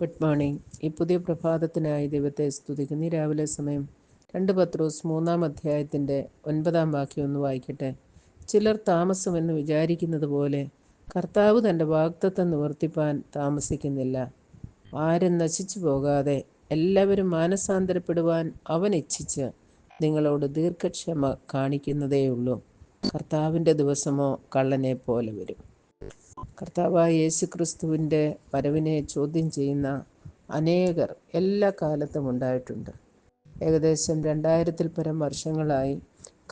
Good morning ഈ പുതിയ പ്രഭാതത്തിനായി ദൈവത്തെ സ്തുതിക്കുന്നു. ഈ രാവിലെ സമയം രണ്ട് പത്രോസ് മൂന്നാം അധ്യായത്തിന്റെ ഒൻപതാം വാക്യം ഒന്ന് വായിക്കട്ടെ. ചിലർ താമസമെന്ന് വിചാരിക്കുന്നത് പോലെ കർത്താവ് തന്റെ വാഗ്ദത്തം നിവർത്തിപ്പാൻ താമസിക്കുന്നില്ല. ആരും നശിച്ചു പോകാതെ എല്ലാവരും മാനസാന്തരപ്പെടുവാൻ അവൻ ഇച്ഛിച്ച് നിങ്ങളോട് ദീർഘക്ഷമ കാണിക്കുന്നതേയുള്ളൂ. കർത്താവിന്റെ ദിവസമോ കള്ളനെ പോലെ വരും. കർത്താവായ യേശു ക്രിസ്തുവിന്റെ വരവിനെ ചോദ്യം ചെയ്യുന്ന അനേകർ എല്ലാ കാലത്തും ഉണ്ടായിട്ടുണ്ട്. ഏകദേശം രണ്ടായിരത്തിൽ പരം വർഷങ്ങളായി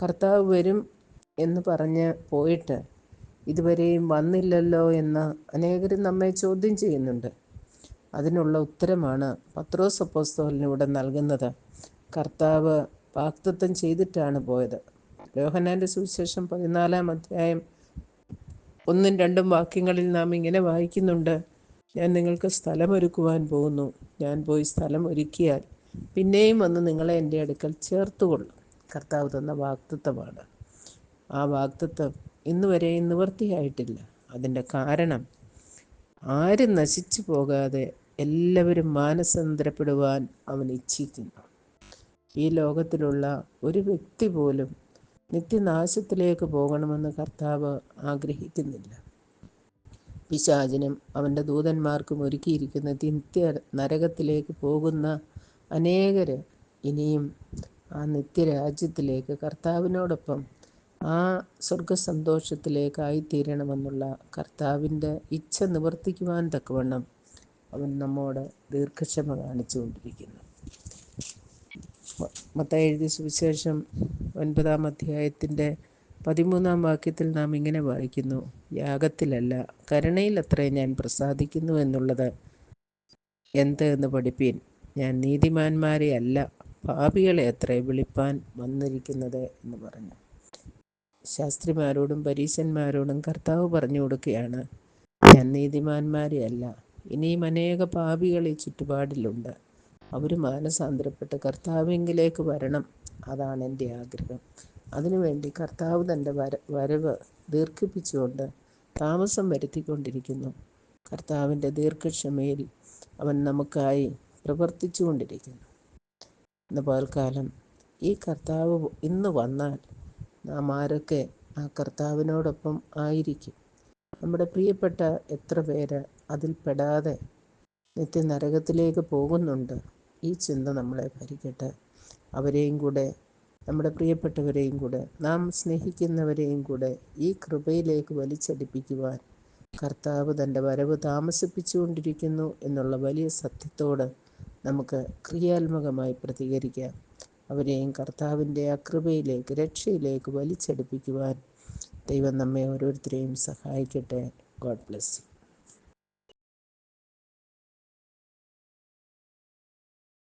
കർത്താവ് വരും എന്ന് പറഞ്ഞ് പോയിട്ട് ഇതുവരെയും വന്നില്ലല്ലോ എന്ന് അനേകരും നമ്മെ ചോദ്യം ചെയ്യുന്നുണ്ട്. അതിനുള്ള ഉത്തരമാണ് പത്രോസ് അപ്പോസ്തോലിനിവിടെ നൽകുന്നത്. കർത്താവ് വാക്തത്വം ചെയ്തിട്ടാണ് പോയത്. യോഹനാന്റെ സുവിശേഷം പതിനാലാം അധ്യായം ഒന്നും രണ്ടും വാക്യങ്ങളിൽ നാം ഇങ്ങനെ വായിക്കുന്നുണ്ട്. ഞാൻ നിങ്ങൾക്ക് സ്ഥലമൊരുക്കുവാൻ പോകുന്നു. ഞാൻ പോയി സ്ഥലം ഒരുക്കിയാൽ പിന്നെയും വന്ന് നിങ്ങളെ എന്റെ അടുക്കൽ ചേർത്തുകൊള്ളും. കർത്താവ് തന്ന വാക്തത്വമാണ് ആ വാക്തത്വം ഇന്ന് വരെയും നിവൃത്തിയായിട്ടില്ല അതിന്റെ കാരണം ആരും നശിച്ചു പോകാതെ എല്ലാവരും മാനസാന്തരപ്പെടുവാൻ അവൻ ഇച്ഛിക്കുന്നു. ഈ ലോകത്തിലുള്ള ഒരു വ്യക്തി പോലും നിത്യനാശത്തിലേക്ക് പോകണമെന്ന് കർത്താവ് ആഗ്രഹിക്കുന്നില്ല. പിശാചിനും അവന്റെ ദൂതന്മാർക്കും ഒരുക്കിയിരിക്കുന്ന നിത്യ നരകത്തിലേക്ക് പോകുന്ന അനേകർ ഇനിയും ആ നിത്യരാജ്യത്തിലേക്ക് കർത്താവിനോടൊപ്പം ആ സ്വർഗസന്തോഷത്തിലേക്കായിത്തീരണമെന്നുള്ള കർത്താവിന്റെ ഇച്ഛ നിവർത്തിക്കുവാൻ തക്കവണ്ണം അവൻ നമ്മോട് ദീർഘക്ഷമ കാണിച്ചുകൊണ്ടിരിക്കുന്നു. മത്തായി എഴുതിയ സുവിശേഷം ഒൻപതാം അധ്യായത്തിന്റെ പതിമൂന്നാം വാക്യത്തിൽ നാം ഇങ്ങനെ വായിക്കുന്നു. യാഗത്തിലല്ല കരുണയിലത്രേ ഞാൻ പ്രസാദിക്കുന്നു എന്നുള്ളത്. എന്ത് എന്ന് പഠിപ്പീൻ. ഞാൻ നീതിമാന്മാരെ അല്ല പാപികളെ അത്രേ വിളിപ്പാൻ വന്നിരിക്കുന്നത് എന്ന് പറഞ്ഞു. ശാസ്ത്രിമാരോടും പരീശന്മാരോടും കർത്താവ് പറഞ്ഞു കൊടുക്കുകയാണ് ഞാൻ നീതിമാന്മാരെ അല്ല ഇനിയും അനേക പാപികൾ ഈ ചുറ്റുപാടിലുണ്ട്. അവർ മാനസാന്തരപ്പെട്ട് കർത്താവിങ്കിലേക്ക് വരണം. അതാണ് എന്റെ ആഗ്രഹം. അതിനുവേണ്ടി കർത്താവ് തന്റെ വര വരവ് ദീർഘിപ്പിച്ചുകൊണ്ട് താമസം വരുത്തിക്കൊണ്ടിരിക്കുന്നു. കർത്താവിന്റെ ദീർഘക്ഷമയിൽ അവൻ നമുക്കായി പ്രവർത്തിച്ചു കൊണ്ടിരിക്കുന്നു ഇന്ന് പകൽക്കാലം ഈ കർത്താവ് ഇന്ന് വന്നാൽ നാം ആരൊക്കെ ആ കർത്താവിനോടൊപ്പം ആയിരിക്കും? നമ്മുടെ പ്രിയപ്പെട്ട എത്ര പേര് അതിൽ പെടാതെ നിത്യനരകത്തിലേക്ക് പോകുന്നുണ്ട്? ഈ ചിന്ത നമ്മളെ ഭരിക്കട്ടെ. അവരെയും കൂടെ നമ്മുടെ പ്രിയപ്പെട്ടവരെയും കൂടെ നാം സ്നേഹിക്കുന്നവരെയും കൂടെ ഈ കൃപയിലേക്ക് വലിച്ചടിപ്പിക്കുവാൻ കർത്താവ് തന്റെ വരവ് താമസിപ്പിച്ചുകൊണ്ടിരിക്കുന്നു എന്നുള്ള വലിയ സത്യത്തോട് നമുക്ക് ക്രിയാത്മകമായി പ്രതികരിക്കാം. അവരെയും കർത്താവിന്റെ അകൃപയിലേക്ക് കൃപയിലേക്ക് രക്ഷയിലേക്ക് വലിച്ചടിപ്പിക്കുവാൻ ദൈവം നമ്മെ ഓരോരുത്തരെയും സഹായിക്കട്ടെ. God bless